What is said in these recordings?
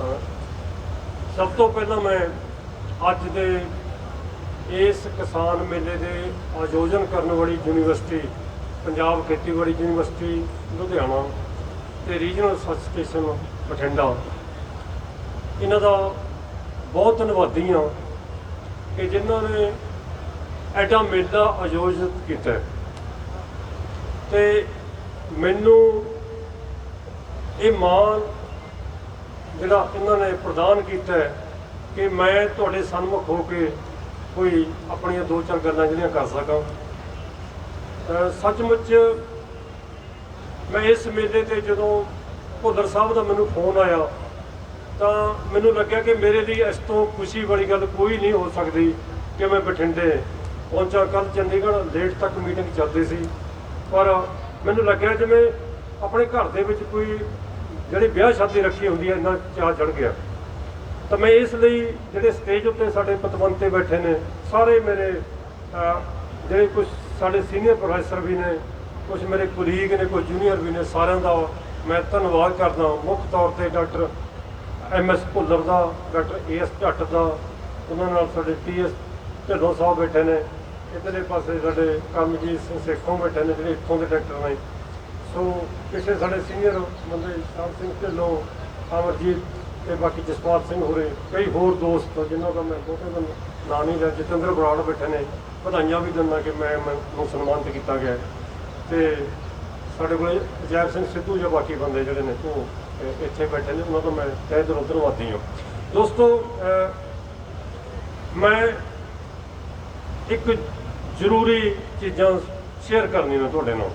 ਅ, ਸਭ ਤੋਂ ਪਹਿਲਾਂ ਮੈਂ ਅੱਜ ਦੇ ਇਸ ਕਿਸਾਨ ਮੇਲੇ ਦੇ ਆਯੋਜਨ ਕਰਨ ਵਾਲੀ ਯੂਨੀਵਰਸਿਟੀ ਪੰਜਾਬ ਖੇਤੀਬਾੜੀ ਯੂਨੀਵਰਸਿਟੀ ਲੁਧਿਆਣਾ ਤੇ ਰੀਜਨਲ ਰਿਸਰਚ ਸਟੇਸ਼ਨ ਬਠਿੰਡਾ ਇਹਨਾਂ ਦਾ ਬਹੁਤ ਧੰਨਵਾਦੀ ਹਾਂ ਕਿ ਜਿਨ੍ਹਾਂ ਨੇ ਐਡਾ ਮੇਲਾ ਆਯੋਜਿਤ ਕੀਤਾ ਹੈ। ਤੇ ਮੈਨੂੰ ਇਹ ਮਾਣ ਜਿਹੜਾ ਇਹਨਾਂ ਨੇ ਪ੍ਰਦਾਨ ਕੀਤਾ ਕਿ ਮੈਂ ਤੁਹਾਡੇ ਸਨਮੁਖ ਹੋ ਕੇ ਕੋਈ ਆਪਣੀਆਂ ਦੋ ਚਾਰ ਗੱਲਾਂ ਜਿਹੜੀਆਂ ਕਰ ਸਕਾਂ। ਸੱਚਮੁੱਚ ਮੈਂ ਇਸ ਮੇਲੇ ਤੇ ਜਦੋਂ ਭੁੱਲਰ ਸਾਹਿਬ ਦਾ ਮੈਨੂੰ ਫੋਨ ਆਇਆ, ਤਾਂ ਮੈਨੂੰ ਲੱਗਿਆ ਕਿ ਮੇਰੇ ਲਈ ਇਸ ਤੋਂ ਖੁਸ਼ੀ ਵਾਲੀ ਗੱਲ ਕੋਈ ਨਹੀਂ ਹੋ ਸਕਦੀ ਕਿ ਮੈਂ ਬਠਿੰਡੇ ਪਹੁੰਚਾ। ਕੱਲ ਚੰਡੀਗੜ੍ਹ ਲੇਟ ਤੱਕ ਮੀਟਿੰਗ ਚੱਲਦੀ ਸੀ। ਪਰ ਮੈਨੂੰ ਲੱਗਿਆ ਜਿਵੇਂ ਆਪਣੇ ਘਰ ਦੇ ਵਿੱਚ ਕੋਈ ਜਿਹੜੀ ਵਿਆਹ ਸ਼ਾਦੀ ਰੱਖੀ ਹੁੰਦੀ ਹੈ, ਇੰਨਾ ਚਾਹ ਚੜ ਗਿਆ। ਤਾਂ ਮੈਂ ਇਸ ਲਈ ਜਿਹੜੇ ਸਟੇਜ ਉੱਤੇ ਸਾਡੇ ਪਤਵੰਤੇ ਬੈਠੇ ਨੇ, ਸਾਰੇ ਮੇਰੇ ਜਿਹੜੇ ਕੁਝ ਸਾਡੇ ਸੀਨੀਅਰ ਪ੍ਰੋਫੈਸਰ ਵੀ ਨੇ ਕੁਝ ਮੇਰੇ ਕੁਲੀਗ ਨੇ ਕੁਝ ਜੂਨੀਅਰ ਵੀ ਨੇ, ਸਾਰਿਆਂ ਦਾ ਮੈਂ ਧੰਨਵਾਦ ਕਰਦਾ ਮੁੱਖ ਤੌਰ ਤੇ ਡਾਕਟਰ ਐਮ ਐਸ ਭੁੱਲਰ ਦਾ, ਡਾਕਟਰ ਏ ਐਸ ਢੱਟ ਦਾ, ਉਹਨਾਂ ਨਾਲ ਸਾਡੇ ਟੀ ਐਸ ਢਿੱਲੋਂ ਸਾਹਿਬ ਬੈਠੇ ਨੇ। ਇਧਰਲੇ ਪਾਸੇ ਸਾਡੇ ਕਰਮਜੀਤ ਸਿੰਘ ਸੇਖੋਂ ਬੈਠੇ ਨੇ, ਜਿਹੜੇ ਇੱਥੋਂ ਦੇ ਡਾਕਟਰ ਨੇ। ਸੋ ਕਿਸੇ ਸਾਡੇ ਸੀਨੀਅਰ ਬੰਦੇ ਸ਼ਾਮ ਸਿੰਘ ਢਿੱਲੋਂ, ਅਮਰਜੀਤ ਤੇ ਬਾਕੀ ਜਸਪਾਲ ਸਿੰਘ ਹੋਰੇ, ਕਈ ਹੋਰ ਦੋਸਤ ਜਿਨ੍ਹਾਂ ਦਾ ਮੈਂ ਬਹੁਤੇ ਦਾ ਨਾਂ ਨਹੀਂ ਲਿਆ, ਜਤਿੰਦਰ ਬਰਾੜ ਬੈਠੇ ਨੇ, ਵਧਾਈਆਂ ਵੀ ਦਿੰਦਾ ਕਿ ਮੈਂ ਮੈਨੂੰ ਸਨਮਾਨਿਤ ਕੀਤਾ ਗਿਆ ਹੈ। ਤੇ ਸਾਡੇ ਕੋਲ ਅਜੈਬ ਸਿੰਘ ਸਿੱਧੂ ਜਾਂ ਬਾਕੀ ਬੰਦੇ ਜਿਹੜੇ ਨੇ, ਉਹ ਇੱਥੇ ਬੈਠੇ ਨੇ, ਉਹਨਾਂ ਤੋਂ ਮੈਂ ਤਹਿ ਦਿਲੋਂ ਧੰਨਵਾਦੀ ਹਾਂ ਦੋਸਤੋ ਮੈਂ ਇੱਕ ਜ਼ਰੂਰੀ ਚੀਜ਼ਾਂ ਸ਼ੇਅਰ ਕਰਨੀਆਂ ਨੇ ਤੁਹਾਡੇ ਨਾਲ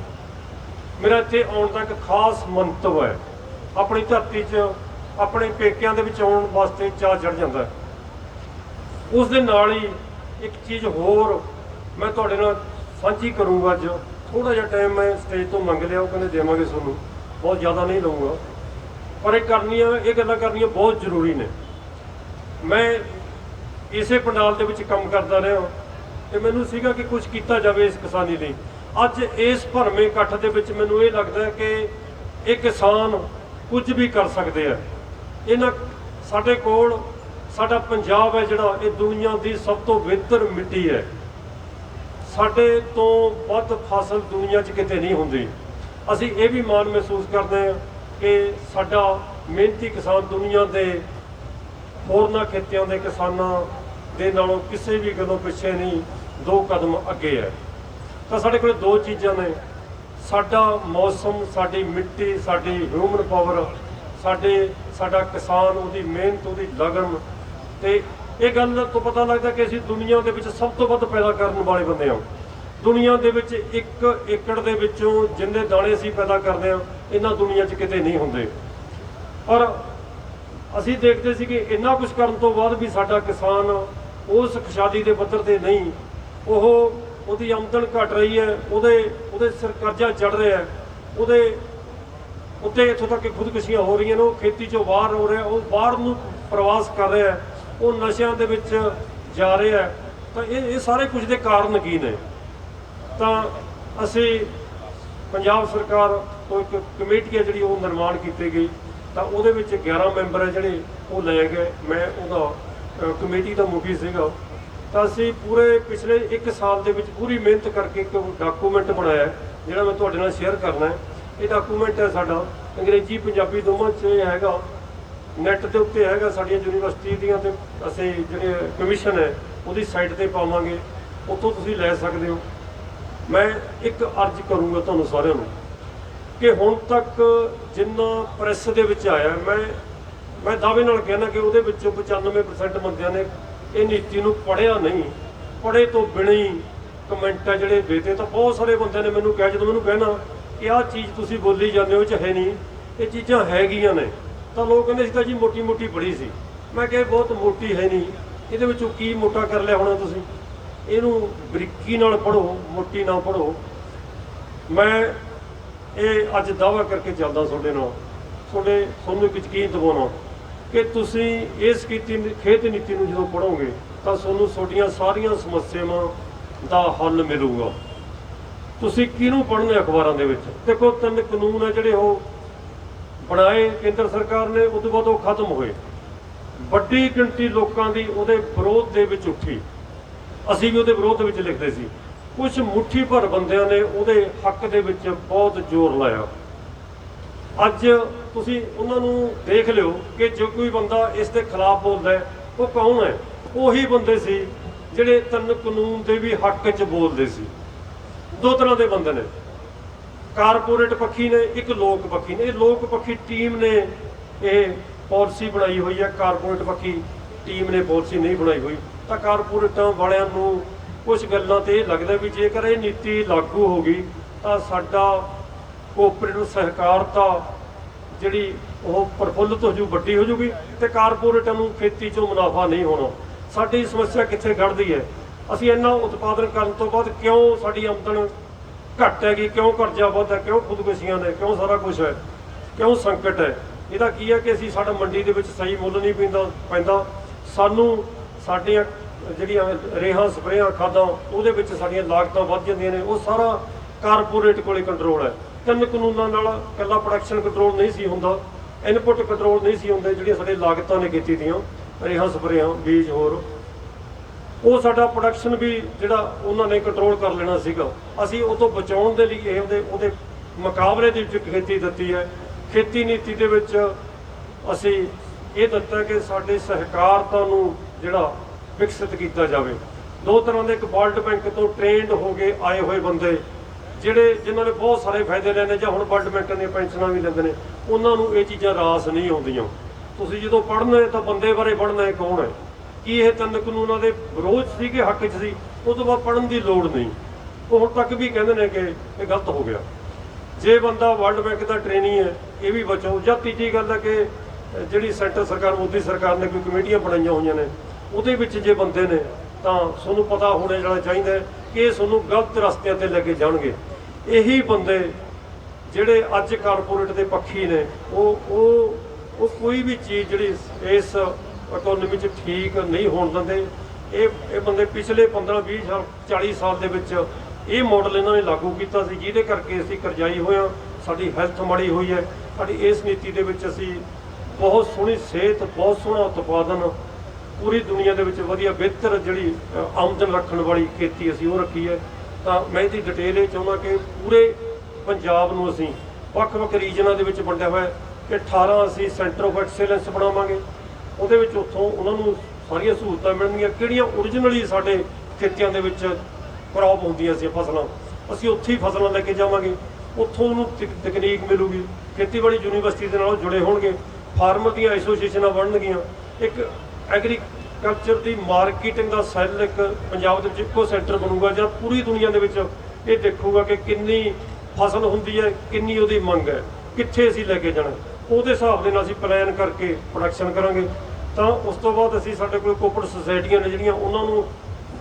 ਮੇਰਾ ਇੱਥੇ ਆਉਣ ਦਾ ਇੱਕ ਖਾਸ ਮੰਤਵ ਹੈ। ਆਪਣੀ ਧਰਤੀ 'ਚ, ਆਪਣੇ ਪੇਕਿਆਂ ਦੇ ਵਿੱਚ ਆਉਣ ਵਾਸਤੇ ਚਾਹ ਚੜ ਜਾਂਦਾ ਉਸ ਦੇ ਨਾਲ ਹੀ ਇੱਕ ਚੀਜ਼ ਹੋਰ ਮੈਂ ਤੁਹਾਡੇ ਨਾਲ ਸਾਂਝੀ ਕਰੂੰਗਾ ਅੱਜ। ਥੋੜਾ ਜਿਹਾ ਟਾਈਮ ਮੈਂ ਸਟੇਜ ਤੋਂ ਮੰਗ ਲਿਆ, ਉਹ ਕਹਿੰਦੇ ਦੇਵਾਂਗੇ ਤੁਹਾਨੂੰ। ਬਹੁਤ ਜ਼ਿਆਦਾ ਨਹੀਂ ਲਵਾਂਗਾ ਪਰ ਇਹ ਕਰਨੀਆਂ, ਇਹ ਗੱਲਾਂ ਕਰਨੀਆਂ ਬਹੁਤ ਜ਼ਰੂਰੀ ਨੇ। ਮੈਂ ਇਸੇ ਪੰਡਾਲ ਦੇ ਵਿੱਚ ਕੰਮ ਕਰਦਾ ਰਿਹਾ। ਤੇ ਮੈਨੂੰ ਸੀਗਾ ਕਿ ਕੁਝ ਕੀਤਾ ਜਾਵੇ ਇਸ ਕਿਸਾਨੀ ਲਈ। ਅੱਜ ਇਸ ਭਰਮੇ ਇਕੱਠ ਦੇ ਵਿੱਚ ਮੈਨੂੰ ਇਹ ਲੱਗਦਾ ਕਿ ਇਹ ਕਿਸਾਨ ਕੁਝ ਵੀ ਕਰ ਸਕਦੇ ਆ। ਇਹਨਾਂ ਸਾਡੇ ਕੋਲ, ਸਾਡਾ ਪੰਜਾਬ ਹੈ ਜਿਹੜਾ, ਇਹ ਦੁਨੀਆ ਦੀ ਸਭ ਤੋਂ ਬਿਹਤਰ ਮਿੱਟੀ ਹੈ। ਸਾਡੇ ਤੋਂ ਵੱਧ ਫਸਲ ਦੁਨੀਆ 'ਚ ਕਿਤੇ ਨਹੀਂ ਹੁੰਦੀ। ਅਸੀਂ ਇਹ ਵੀ ਮਾਣ ਮਹਿਸੂਸ ਕਰਦੇ ਹਾਂ ਕਿ ਸਾਡਾ ਮਿਹਨਤੀ ਕਿਸਾਨ ਦੁਨੀਆ ਦੇ ਹੋਰਨਾਂ ਖੇਤਿਆਂ ਦੇ ਕਿਸਾਨਾਂ ਦੇ ਨਾਲੋਂ ਕਿਸੇ ਵੀ ਕਦੋਂ ਪਿੱਛੇ ਨਹੀਂ, ਦੋ ਕਦਮ ਅੱਗੇ ਹੈ। ਤਾਂ ਸਾਡੇ ਕੋਲ ਦੋ ਚੀਜ਼ਾਂ ਨੇ। ਸਾਡਾ ਮੌਸਮ, ਸਾਡੀ ਮਿੱਟੀ, ਸਾਡੀ ਹਿਊਮਨ ਪਾਵਰ ਸਾਡੇ, ਸਾਡਾ ਕਿਸਾਨ, ਉਹਦੀ ਮਿਹਨਤ, ਉਹਦੀ ਲਗਨ ਤੇ ਇਹ ਗੱਲ ਤੋਂ ਪਤਾ ਲੱਗਦਾ ਕਿ ਅਸੀਂ ਦੁਨੀਆ ਦੇ ਵਿੱਚ ਸਭ ਤੋਂ ਵੱਧ ਪੈਦਾ ਕਰਨ ਵਾਲੇ ਬੰਦੇ ਹਾਂ। ਦੁਨੀਆ ਦੇ ਵਿੱਚ ਇੱਕ ਏਕੜ ਦੇ ਵਿੱਚੋਂ ਜਿੰਨੇ ਦਾਣੇ ਅਸੀਂ ਪੈਦਾ ਕਰਦੇ ਹਾਂ, ਇਹਨਾਂ ਦੁਨੀਆ 'ਚ ਕਿਤੇ ਨਹੀਂ ਹੁੰਦੇ। ਪਰ ਅਸੀਂ ਦੇਖਦੇ ਸੀ ਕਿ ਇੰਨਾ ਕੁਝ ਕਰਨ ਤੋਂ ਬਾਅਦ ਵੀ ਸਾਡਾ ਕਿਸਾਨ ਉਸ ਖੁਸ਼ਹਾਲੀ ਦੇ ਪੱਧਰ ਤੇ ਨਹੀਂ, ਉਹ ਉਹਦੀ ਆਮਦਨ ਘਟ ਰਹੀ ਹੈ, ਉਹਦੇ ਉਹਦੇ ਸਿਰ ਕਰਜ਼ਾ ਚੜ ਰਿਹਾ ਹੈ, ਉਹਦੇ ਉੱਤੇ ਇੱਥੋਂ ਤੱਕ ਕਿ ਖੁਦਕੁਸ਼ੀਆਂ ਹੋ ਰਹੀਆਂ ਨੇ, ਉਹ ਖੇਤੀ ਚੋਂ ਬਾਹਰ ਹੋ ਰਿਹਾ, ਉਹ ਬਾਹਰ ਨੂੰ ਪ੍ਰਵਾਸ ਕਰ ਰਿਹਾ ਹੈ, ਉਹ ਨਸ਼ਿਆਂ ਦੇ ਵਿੱਚ ਜਾ ਰਿਹਾ ਹੈ। ਤਾਂ ਇਹ ਇਹ ਸਾਰੇ ਕੁਝ ਦੇ ਕਾਰਨ ਕੀ ਨੇ? ਤਾਂ ਅਸੀਂ ਪੰਜਾਬ ਸਰਕਾਰ ਤੋਂ ਇੱਕ ਕਮੇਟੀ ਹੈ ਜਿਹੜੀ ਉਹ ਨਿਰਮਾਣ ਕੀਤੀ ਗਈ, ਤਾਂ ਉਹਦੇ ਵਿੱਚ 11 ਮੈਂਬਰ ਹੈ ਜਿਹੜੇ ਉਹ ਲੈ ਗਏ। ਮੈਂ ਉਹਦਾ ਕਮੇਟੀ ਦਾ ਮੁਖੀ ਸੀਗਾ। ਤਾਂ ਅਸੀਂ ਪੂਰੇ ਪਿਛਲੇ 1 ਸਾਲ ਦੇ ਵਿੱਚ ਪੂਰੀ ਮਿਹਨਤ ਕਰਕੇ ਇੱਕ ਡਾਕੂਮੈਂਟ ਬਣਾਇਆ ਜਿਹੜਾ ਮੈਂ ਤੁਹਾਡੇ ਨਾਲ ਸ਼ੇਅਰ ਕਰਨਾ ਹੈ। ਇਹ ਡਾਕੂਮੈਂਟ ਹੈ ਸਾਡਾ, ਅੰਗਰੇਜ਼ੀ ਪੰਜਾਬੀ ਦੋਵਾਂ 'ਚ ਹੈਗਾ। ਨੈਟ ਦੇ ਉੱਤੇ ਹੈਗਾ, ਸਾਡੀਆਂ ਯੂਨੀਵਰਸਿਟੀ ਦੀਆਂ ਤੇ ਅਸੀਂ ਜਿਹੜੇ ਕਮਿਸ਼ਨ ਹੈ, ਉਹਦੀ ਸਾਈਟ ਤੇ ਪਾਵਾਂਗੇ। ਉੱਥੋਂ ਤੁਸੀਂ ਲੈ ਸਕਦੇ ਹੋ। ਮੈਂ ਇੱਕ ਅਰਜ਼ ਕਰੂੰਗਾ ਤੁਹਾਨੂੰ ਸਾਰਿਆਂ ਨੂੰ ਕਿ ਹੁਣ ਤੱਕ ਜਿੰਨਾ ਪ੍ਰੈਸ ਦੇ ਵਿੱਚ ਆਇਆ, ਮੈਂ ਮੈਂ ਦਾਅਵੇ ਨਾਲ ਕਹਿੰਦਾ ਕਿ ਉਹਦੇ ਵਿੱਚੋਂ 95% ਬੰਦਿਆਂ ਨੇ ਇਹ ਨੀਤੀ ਨੂੰ ਪੜ੍ਹਿਆ ਨਹੀਂ, ਪੜ੍ਹੇ ਤੋਂ ਬਿਨਾਂ ਹੀ ਕਮੈਂਟ ਆ ਜਿਹੜੇ ਦੇਤੇ ਤਾਂ ਬਹੁਤ ਸਾਰੇ ਬੰਦਿਆਂ ਨੇ ਮੈਨੂੰ ਕਿਹਾ, ਜਦੋਂ ਮੈਨੂੰ ਕਹਿਣਾ ਕਿ ਆਹ ਚੀਜ਼ ਤੁਸੀਂ ਬੋਲੀ ਜਾਂਦੇ ਹੋ 'ਚ ਹੈ ਨਹੀਂ, ਇਹ ਚੀਜ਼ਾਂ ਹੈਗੀਆਂ ਨੇ, ਤਾਂ ਲੋਕ ਕਹਿੰਦੇ ਸੀ ਤਾਂ ਜੀ ਮੋਟੀ ਮੋਟੀ ਪੜ੍ਹੀ ਸੀ। ਮੈਂ ਕਿਹਾ ਬਹੁਤ ਮੋਟੀ ਹੈ ਨਹੀਂ, ਇਹਦੇ ਵਿੱਚੋਂ ਕੀ ਮੋਟਾ ਕਰ ਲਿਆ ਹੋਣਾ ਤੁਸੀਂ? ਇਹਨੂੰ ਬਰੀਕੀ ਨਾਲ ਪੜੋ ਮੋਟੀ ਨਾ ਪੜੋ ਮੈਂ ਇਹ ਅੱਜ ਦਾਵਾ ਕਰਕੇ ਚੱਲਦਾ ਤੁਹਾਡੇ ਨਾਲ, ਤੁਹਾਡੇ, ਤੁਹਾਨੂੰ ਇੱਕ ਯਕੀਨ ਦਿਵਾਉਣਾ। ਕਿ ਤੁਸੀਂ ਇਸ ਕੀਤੀ ਖੇਤ ਨੀਤੀ ਨੂੰ ਜਦੋਂ ਪੜੋਗੇ ਤਾਂ ਤੁਹਾਨੂੰ ਤੁਹਾਡੀਆਂ ਸਾਰੀਆਂ ਸਮੱਸਿਆਵਾਂ ਦਾ ਹੱਲ ਮਿਲੂਗਾ। ਤੁਸੀਂ ਕਿਹਨੂੰ ਪੜ੍ਹਨੇ ਅਖਬਾਰਾਂ ਦੇ ਵਿੱਚ? ਦੇਖੋ, ਤਿੰਨ ਕਾਨੂੰਨ ਆ ਜਿਹੜੇ ਉਹ ਬਣਾਏ ਕੇਂਦਰ ਸਰਕਾਰ ਨੇ ਉਸ ਤੋਂ ਬਾਅਦ ਉਹ ਖਤਮ ਹੋਏ। ਵੱਡੀ ਗਿਣਤੀ ਲੋਕਾਂ ਦੀ ਉਹਦੇ ਵਿਰੋਧ ਦੇ ਵਿੱਚ ਉੱਠੀ। ਅਸੀਂ ਵੀ ਉਹਦੇ ਵਿਰੋਧ ਵਿੱਚ ਲਿਖਦੇ ਸੀ। ਕੁਝ ਮੁੱਠੀ ਭਰ ਬੰਦਿਆਂ ਨੇ ਉਹਦੇ ਹੱਕ ਦੇ ਵਿੱਚ ਬਹੁਤ ਜ਼ੋਰ ਲਾਇਆ। ਅੱਜ ਤੁਸੀਂ ਉਹਨਾਂ ਨੂੰ ਦੇਖ ਲਿਓ ਕਿ ਜੋ ਕੋਈ ਬੰਦਾ ਇਸ ਦੇ ਖਿਲਾਫ ਬੋਲਦਾ ਉਹ ਕੌਣ ਹੈ? ਉਹੀ ਬੰਦੇ ਸੀ ਜਿਹੜੇ ਤਿੰਨ ਕਾਨੂੰਨ ਦੇ ਵੀ ਹੱਕ 'ਚ ਬੋਲਦੇ ਸੀ। ਦੋ ਤਰ੍ਹਾਂ ਦੇ ਬੰਦੇ ਨੇ। ਕਾਰਪੋਰੇਟ ਪੱਖੀ ਨੇ, ਇੱਕ ਲੋਕ ਪੱਖੀ ਨੇ। ਇਹ ਲੋਕ ਪੱਖੀ ਟੀਮ ਨੇ, ਇਹ ਪਾਲਿਸੀ ਬਣਾਈ ਹੋਈ ਹੈ। ਕਾਰਪੋਰੇਟ ਪੱਖੀ ਟੀਮ ਨੇ ਪਾਲਿਸੀ ਨਹੀਂ ਬਣਾਈ ਹੋਈ। ਤਾਂ ਕਾਰਪੋਰੇਟਾਂ ਵਾਲਿਆਂ ਨੂੰ ਕੁਝ ਗੱਲਾਂ ਤੇ ਇਹ ਲੱਗਦਾ ਵੀ ਜੇਕਰ ਇਹ ਨੀਤੀ ਲਾਗੂ ਹੋ ਗਈ, ਤਾਂ ਸਾਡਾ ਕੋਆਪਰੇਟਿਵ ਸਹਿਕਾਰਤਾ ਜਿਹੜੀ ਉਹ ਪ੍ਰਫੁੱਲਤ ਹੋ ਜੂ ਵੱਡੀ ਹੋ ਜੂਗੀ ਤੇ ਕਾਰਪੋਰੇਟਾਂ ਨੂੰ ਖੇਤੀ ਚੋਂ ਮੁਨਾਫਾ ਨਹੀਂ ਹੋਣਾ। ਸਾਡੀ ਸਮੱਸਿਆ ਕਿੱਥੇ ਘੜਦੀ ਹੈ? ਅਸੀਂ ਇੰਨਾ ਉਤਪਾਦਨ ਕਰਨ ਤੋਂ ਬਾਅਦ ਕਿਉਂ ਸਾਡੀ ਆਮਦਨ ਘੱਟ ਹੈਗੀ? ਕਿਉਂ ਕਰਜ਼ਾ ਵੱਧ ਹੈ? ਕਿਉਂ ਖੁਦਕੁਸ਼ੀਆਂ ਨੇ? ਕਿਉਂ ਸਾਰਾ ਕੁਝ ਹੈ? ਕਿਉਂ ਸੰਕਟ ਹੈ? ਇਹਦਾ ਕੀ ਹੈ ਕਿ ਅਸੀਂ ਸਾਡਾ ਮੰਡੀ ਦੇ ਵਿੱਚ ਸਹੀ ਮੁੱਲ ਨਹੀਂ ਪੈਂਦਾ ਪੈਂਦਾ। ਸਾਨੂੰ ਸਾਡੀਆਂ ਜਿਹੜੀਆਂ ਰੇਹਾਂ, ਸਪਰੇਆਂ, ਖਾਦਾਂ ਉਹਦੇ ਵਿੱਚ ਸਾਡੀਆਂ ਲਾਗਤਾਂ ਵੱਧ ਜਾਂਦੀਆਂ ਨੇ। ਉਹ ਸਾਰਾ ਕਾਰਪੋਰੇਟ ਕੋਲੇ ਕੰਟਰੋਲ ਹੈ। ਤਿੰਨ ਕਾਨੂੰਨਾਂ ਨਾਲ ਇਕੱਲਾ ਪ੍ਰੋਡਕਸ਼ਨ ਕੰਟਰੋਲ ਨਹੀਂ ਸੀ ਹੁੰਦਾ ਇਨਪੁੱਟ ਕੰਟਰੋਲ ਨਹੀਂ ਸੀ ਹੁੰਦੇ ਜਿਹੜੀਆਂ ਸਾਡੇ ਲਾਗਤਾਂ ਨੇ ਕੀਤੀ ਦੀਆਂ, ਰੇਹਾਂ ਸਪਰੇਆਂ, ਬੀਜ ਹੋਰ। ਉਹ ਸਾਡਾ ਪ੍ਰੋਡਕਸ਼ਨ ਵੀ ਜਿਹੜਾ ਉਹਨਾਂ ਨੇ ਕੰਟਰੋਲ ਕਰ ਲੈਣਾ ਸੀਗਾ। ਅਸੀਂ ਉਹ ਤੋਂ ਬਚਾਉਣ ਦੇ ਲਈ ਇਹ ਉਹਦੇ ਉਹਦੇ ਮੁਕਾਬਲੇ ਦੇ ਵਿੱਚ ਖੇਤੀ ਦਿੱਤੀ ਹੈ। ਖੇਤੀ ਨੀਤੀ ਦੇ ਵਿੱਚ ਅਸੀਂ ਇਹ ਦਿੱਤਾ ਕਿ ਸਾਡੇ ਸਹਿਕਾਰਤਾ ਨੂੰ ਜਿਹੜਾ ਵਿਕਸਿਤ ਕੀਤਾ ਜਾਵੇ। ਦੋ ਤਰ੍ਹਾਂ ਦੇ ਇੱਕ ਵਰਲਡ ਬੈਂਕ ਤੋਂ ਟ੍ਰੇਨਡ ਹੋ ਕੇ ਆਏ ਹੋਏ ਬੰਦੇ ਜਿਹੜੇ ਜਿਨ੍ਹਾਂ ਨੇ ਬਹੁਤ ਸਾਰੇ ਫਾਇਦੇ ਲੈਣੇ ਜਾਂ ਹੁਣ ਵਰਲਡ ਬੈਂਕ ਦੀਆਂ ਪੈਨਸ਼ਨਾਂ ਵੀ ਲੈਂਦੇ ਨੇ, ਉਹਨਾਂ ਨੂੰ ਇਹ ਚੀਜ਼ਾਂ ਰਾਸ ਨਹੀਂ ਆਉਂਦੀਆਂ। ਤੁਸੀਂ ਜਦੋਂ ਪੜ੍ਹਨਾ ਹੈ ਤਾਂ ਬੰਦੇ ਬਾਰੇ ਪੜ੍ਹਨਾ ਹੈ ਕੌਣ ਹੈ? ਕੀ ਇਹ ਤਿੰਨ ਕਾਨੂੰਨਾਂ ਦੇ ਵਿਰੋਧ ਸੀ ਕਿ ਹੱਕ 'ਚ ਸੀ? ਉਹ ਤੋਂ ਬਾਅਦ ਪੜ੍ਹਨ ਦੀ ਲੋੜ ਨਹੀਂ। ਉਹ ਹੁਣ ਤੱਕ ਵੀ ਕਹਿੰਦੇ ਨੇ ਕਿ ਇਹ ਗਲਤ ਹੋ ਗਿਆ। ਜੇ ਬੰਦਾ ਵਰਲਡ ਬੈਂਕ ਦਾ ਟ੍ਰੇਨੀ ਹੈ, ਇਹ ਵੀ ਬਚੋ ਜਾਂ ਤੀਜੀ ਗੱਲ ਹੈ ਕਿ ਜਿਹੜੀ ਸੈਂਟਰ ਸਰਕਾਰ, ਮੋਦੀ ਸਰਕਾਰ ਨੇ ਕੋਈ ਕਮੇਟੀਆਂ ਬਣਾਈਆਂ ਹੋਈਆਂ ਨੇ, ਉਹਦੇ ਵਿੱਚ ਜੇ ਬੰਦੇ ਨੇ, ਤਾਂ ਤੁਹਾਨੂੰ ਪਤਾ ਹੋਣੇ ਜਾਣਾ ਚਾਹੀਦਾ ਕਿ ਇਹ ਤੁਹਾਨੂੰ ਗਲਤ ਰਸਤਿਆਂ ਤੇ ਲੈ ਕੇ ਜਾਣਗੇ। ਇਹੀ ਬੰਦੇ ਜਿਹੜੇ ਅੱਜ ਕਾਰਪੋਰੇਟ ਦੇ ਪੱਖੀ ਨੇ, ਉਹ ਉਹ ਉਹ ਕੋਈ ਵੀ ਚੀਜ਼ ਜਿਹੜੀ ਇਸ ਇਕਨੋਮੀ 'ਚ ਠੀਕ ਨਹੀਂ ਹੋਣ ਦਿੰਦੇ। ਇਹ ਇਹ ਬੰਦੇ ਪਿਛਲੇ 15 20 ਸਾਲ 40 ਸਾਲ ਦੇ ਵਿੱਚ ਇਹ ਮਾਡਲ ਇਹਨਾਂ ਨੇ ਲਾਗੂ ਕੀਤਾ ਸੀ, ਜਿਹਦੇ ਕਰਕੇ ਅਸੀਂ ਕਰਜ਼ਾਈ ਹੋਇਆ ਸਾਡੀ ਹੈਲਥ ਮਾੜੀ ਹੋਈ ਹੈ। ਸਾਡੀ ਇਸ ਨੀਤੀ ਦੇ ਵਿੱਚ ਅਸੀਂ ਬਹੁਤ ਸੋਹਣੀ ਸਿਹਤ, ਬਹੁਤ ਸੋਹਣਾ ਉਤਪਾਦਨ, ਪੂਰੀ ਦੁਨੀਆ ਦੇ ਵਿੱਚ ਵਧੀਆ ਬਿਹਤਰ ਜਿਹੜੀ ਆਮਦਨ ਰੱਖਣ ਵਾਲੀ ਖੇਤੀ ਅਸੀਂ ਉਹ ਰੱਖੀ ਹੈ। ਤਾਂ ਮੈਂ ਇਹਦੀ ਡਿਟੇਲ ਇਹ ਚਾਹੁੰਦਾ ਕਿ ਪੂਰੇ ਪੰਜਾਬ ਨੂੰ ਅਸੀਂ ਵੱਖ-ਵੱਖ ਰੀਜਨਾਂ ਦੇ ਵਿੱਚ ਵੰਡਿਆ ਹੋਇਆ ਕਿ 18 ਅਸੀਂ ਸੈਂਟਰ ਆਫ ਐਕਸਲੈਂਸ ਬਣਾਵਾਂਗੇ। ਉਹਦੇ ਵਿੱਚ ਉੱਥੋਂ ਉਹਨਾਂ ਨੂੰ ਸਾਰੀਆਂ ਸਹੂਲਤਾਂ ਮਿਲਣਗੀਆਂ। ਕਿਹੜੀਆਂ ਓਰੀਜਨਲੀ ਸਾਡੇ ਖੇਤੀਆਂ ਦੇ ਵਿੱਚ ਕ੍ਰੌਪ ਹੁੰਦੀਆਂ ਸੀ ਫਸਲਾਂ? ਅਸੀਂ ਉੱਥੇ ਹੀ ਫਸਲਾਂ ਲੈ ਕੇ ਜਾਵਾਂਗੇ। ਉੱਥੋਂ ਉਹਨੂੰ ਤਕ- ਤਕਨੀਕ ਮਿਲੂਗੀ। ਖੇਤੀਬਾੜੀ ਯੂਨੀਵਰਸਿਟੀ ਦੇ ਨਾਲ ਜੁੜੇ ਹੋਣਗੇ। ਫਾਰਮਰ ਦੀਆਂ ਐਸੋਸੀਏਸ਼ਨਾਂ ਬਣਨਗੀਆਂ। ਇੱਕ ਐਗਰੀ ਕਲਚਰ ਦੀ ਮਾਰਕੀਟਿੰਗ ਦਾ ਸੈੱਲ ਇੱਕ ਪੰਜਾਬ ਦੇ ਵਿੱਚ ਇੱਕੋ ਸੈਂਟਰ ਬਣੂਗਾ ਜਾਂ ਪੂਰੀ ਦੁਨੀਆ ਦੇ ਵਿੱਚ ਇਹ ਦੇਖੂਗਾ ਕਿ ਕਿੰਨੀ ਫਸਲ ਹੁੰਦੀ ਹੈ, ਕਿੰਨੀ ਉਹਦੀ ਮੰਗ ਹੈ, ਕਿੱਥੇ ਅਸੀਂ ਲੈ ਕੇ ਜਾਣਾ। ਉਹਦੇ ਹਿਸਾਬ ਦੇ ਨਾਲ ਅਸੀਂ ਪਲਾਨ ਕਰਕੇ ਪ੍ਰੋਡਕਸ਼ਨ ਕਰਾਂਗੇ। ਤਾਂ ਉਸ ਤੋਂ ਬਾਅਦ ਅਸੀਂ ਸਾਡੇ ਕੋਲ ਕੋਪਰੇਟ ਸੁਸਾਇਟੀਆਂ ਨੇ ਜਿਹੜੀਆਂ, ਉਹਨਾਂ ਨੂੰ